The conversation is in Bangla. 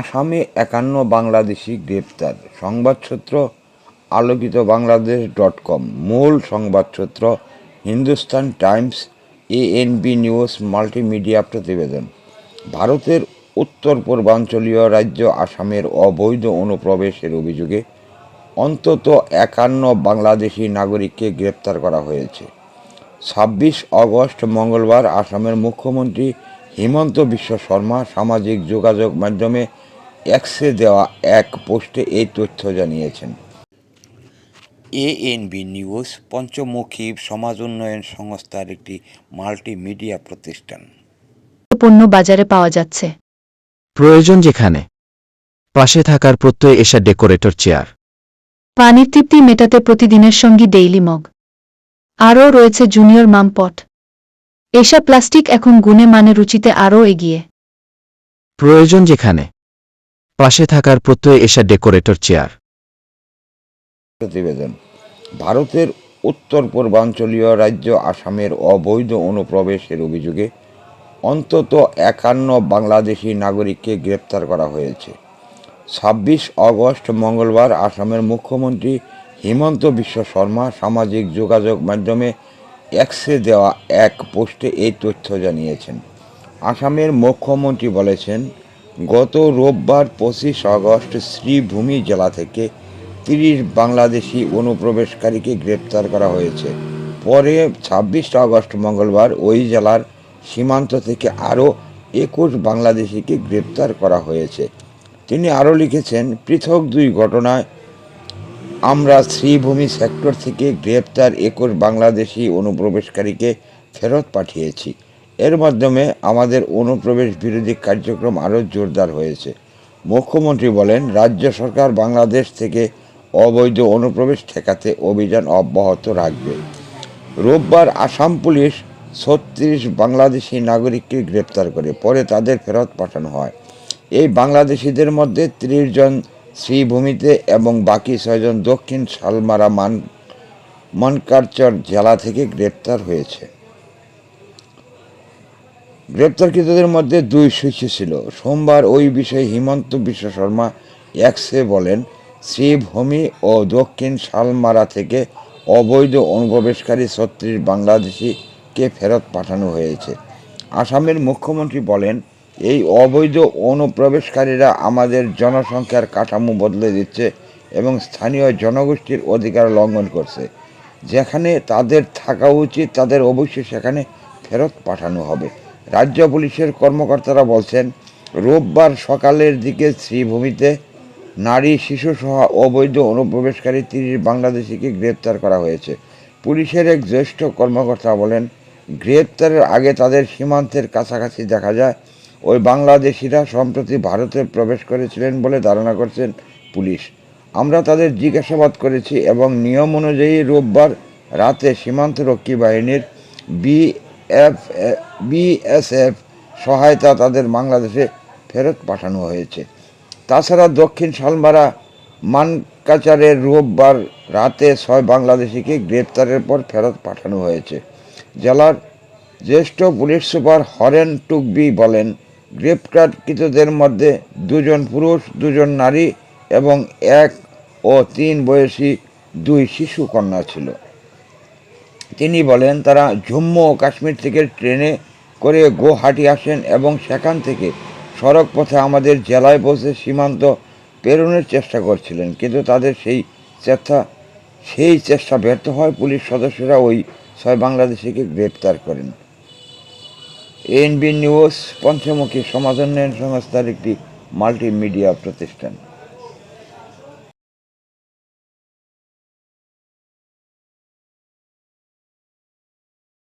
আসামে একান্ন বাংলাদেশি গ্রেপ্তার। সংবাদসূত্র আলোকিত বাংলাদেশ ডট কম। মূল সংবাদসূত্র, Hindustan Times, ANB news, multimedia প্রতিবেদন। ভারতের উত্তর পূর্বাঞ্চলীয় রাজ্য আসামের অবৈধ অনুপ্রবেশের অভিযোগে অন্তত একান্ন বাংলাদেশি নাগরিককে গ্রেপ্তার করা হয়েছে। ছাব্বিশ আগস্ট মঙ্গলবার আসামের মুখ্যমন্ত্রী হিমন্ত বিশ্ব শর্মা সামাজিক যোগাযোগ মাধ্যমে এক্সে দেওয়া এক পোস্টে এই তথ্য জানিয়েছেন। এএনবি নিউজ পঞ্চমুখী সমাজ উন্নয়ন সংস্থার একটি মাল্টিমিডিয়া প্রতিষ্ঠান। পণ্য বাজারে পাওয়া যাচ্ছে। প্রয়োজন যেখানে পাশে থাকার প্রত্যয় এসা ডেকোরেটর চেয়ার। পানির তৃপ্তি মেটাতে প্রতিদিনের সঙ্গী ডেইলি মগ। আরও রয়েছে জুনিয়র মামপট। এসা প্লাস্টিক এখন গুণে মানে রুচিতে আরও এগিয়ে। প্রয়োজন যেখানে পাশে থাকার প্রত্যয় এসা ডেকোরেটর চেয়ার। প্রতিবেদন। ভারতের উত্তর পূর্বাঞ্চলীয় রাজ্য আসামের অবৈধ অনুপ্রবেশের অভিযোগে অন্তত একান্ন বাংলাদেশি নাগরিককে গ্রেপ্তার করা হয়েছে। ছাব্বিশ আগস্ট মঙ্গলবার আসামের মুখ্যমন্ত্রী হিমন্ত বিশ্ব শর্মা সামাজিক যোগাযোগ মাধ্যমে এক্সে দেওয়া এক পোস্টে এই তথ্য জানিয়েছেন। আসামের মুখ্যমন্ত্রী বলেছেন গত রোববার পঁচিশ আগস্ট শ্রীভূমি জেলা থেকে তিরিশ বাংলাদেশি অনুপ্রবেশকারীকে গ্রেপ্তার করা হয়েছে। পরে ছাব্বিশ আগস্ট মঙ্গলবার ওই জেলার সীমান্ত থেকে আরও একুশ বাংলাদেশিকে গ্রেপ্তার করা হয়েছে। তিনি আরও লিখেছেন, পৃথক দুই ঘটনায় আমরা শ্রীভূমি সেক্টর থেকে গ্রেপ্তার একুশ বাংলাদেশি অনুপ্রবেশকারীকে ফেরত পাঠিয়েছি। এর মাধ্যমে আমাদের অনুপ্রবেশ বিরোধী কার্যক্রম আরও জোরদার হয়েছে। মুখ্যমন্ত্রী বলেন, রাজ্য সরকার বাংলাদেশ থেকে অবৈধ অনুপ্রবেশ ঠেকাতে অভিযান অব্যাহত রাখবে। রোববার আসাম পুলিশ ছত্রিশ বাংলাদেশি নাগরিককে গ্রেপ্তার করে, পরে তাদের ফেরত পাঠানো হয়। এই বাংলাদেশিদের মধ্যে ত্রিশ জন শ্রীভূমিতে এবং বাকি ছয়জন দক্ষিণ শালমারা মান, মনকারচর জেলা থেকে গ্রেপ্তার হয়েছে। গ্রেপ্তারকৃতদের মধ্যে দুই শিশু ছিল। সোমবার ওই বিষয়ে হিমন্ত বিশ্ব শর্মা এক্সে বলেন, শ্রীভূমি ও দক্ষিণ শালমারা থেকে অবৈধ অনুপ্রবেশকারী ছত্রিশ বাংলাদেশিকে ফেরত পাঠানো হয়েছে। আসামের মুখ্যমন্ত্রী বলেন, এই অবৈধ অনুপ্রবেশকারীরা আমাদের জনসংখ্যার কাঠামো বদলে দিচ্ছে এবং স্থানীয় জনগোষ্ঠীর অধিকার লঙ্ঘন করছে। যেখানে তাদের থাকা উচিত, তাদের অবশ্যই সেখানে ফেরত পাঠানো হবে। রাজ্য পুলিশের কর্মকর্তারা বলছেন, রোববার সকালের দিকে শ্রীভূমিতে নারী শিশুসহ অবৈধ অনুপ্রবেশকারী তিরিশ বাংলাদেশিকে গ্রেপ্তার করা হয়েছে। পুলিশের এক জ্যেষ্ঠ কর্মকর্তা বলেন, গ্রেপ্তারের আগে তাদের সীমান্তের কাছাকাছি দেখা যায়। ওই বাংলাদেশিরা সম্প্রতি ভারতে প্রবেশ করেছিলেন বলে ধারণা করছেন পুলিশ। আমরা তাদের জিজ্ঞাসাবাদ করেছি এবং নিয়ম অনুযায়ী রোববার রাতে সীমান্তরক্ষী বাহিনীর বিএফ বিএসএফ সহায়তা তাদের বাংলাদেশে ফেরত পাঠানো হয়েছে। তাছাড়া দক্ষিণ শালমারা মানকাচারের রোববার রাতে ছয় বাংলাদেশিকে গ্রেপ্তারের পর ফেরত পাঠানো হয়েছে। জেলার জ্যেষ্ঠ পুলিশ সুপার হরেন টুকবি বলেন, গ্রেপ্তারকৃতদের মধ্যে দুজন পুরুষ, দুজন নারী এবং এক ও তিন বয়সী দুই শিশু কন্যা ছিল। তিনি বলেন, তারা জম্মু ও কাশ্মীর থেকে ট্রেনে করে গুয়াহাটি আসেন এবং সেখান থেকে সড়ক পথে আমাদের জেলায় বসে সীমান্ত পেরোনোর চেষ্টা করছিলেন। কিন্তু তাদের সেই চেষ্টা সেই চেষ্টা ব্যর্থ হয় পুলিশ সদস্যরা ওই ছয় বাংলাদেশিকে গ্রেপ্তার করেন। এনবি নিউজ, পঞ্চমুখী সমাজ উন্নয়ন সংস্থার একটি মাল্টিমিডিয়া প্রতিষ্ঠান।